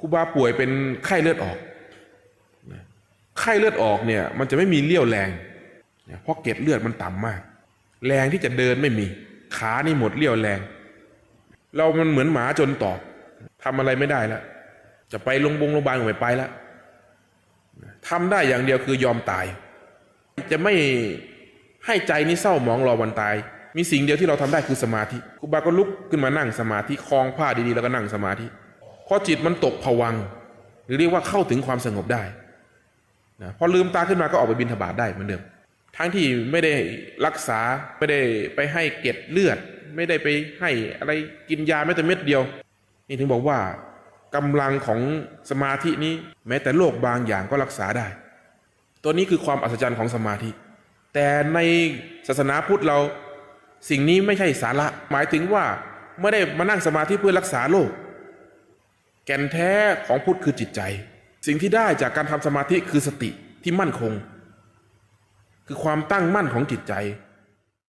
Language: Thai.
ครูบาป่วยเป็นไข้เลือดออกไข้เลือดออกเนี่ยมันจะไม่มีเลี้ยวแรงเพราะเกล็ดเลือดมันต่ำมาก แรงที่จะเดินไม่มี ขานี่หมดเลี้ยวแรง เรามันเหมือนหมาจนตอบทำอะไรไม่ได้แล้วจะไปโรงพยาบาลโรงพยาบาลก็ไม่ไปแล้วทำได้อย่างเดียวคือยอมตาย จะไม่ให้ใจนี้เศร้าหมองรอวันตาย มีสิ่งเดียวที่เราทำได้คือสมาธิครูบาก็ลุกขึ้นมานั่งสมาธิคลองผ้าดีๆแล้วก็นั่งสมาธิ พอจิตมันตกผวังหรือเรียกว่าเข้าถึงความสงบได้นะพอลืมตาขึ้นมาก็ออกไปบินทบาทได้เหมือนเดิม ทั้งที่ไม่ได้รักษาไม่ได้ไปให้เกล็ดเลือด ไม่ได้ไปให้อะไรกินยาแม้แต่เม็ดเดียว นี่ถึงบอกว่ากำลังของสมาธินี้แม้แต่โรคบางอย่างก็รักษาได้ ตัวนี้คือความอัศจรรย์ของสมาธิ แต่ในศาสนาพุทธเราสิ่งนี้ไม่ใช่สาระ หมายถึงว่าไม่ได้มานั่งสมาธิเพื่อรักษาโรค แก่นแท้ของพุทธคือจิตใจ สิ่งที่ได้จากการทำสมาธิคือสติที่มั่นคง คือความตั้งมั่นของจิตใจ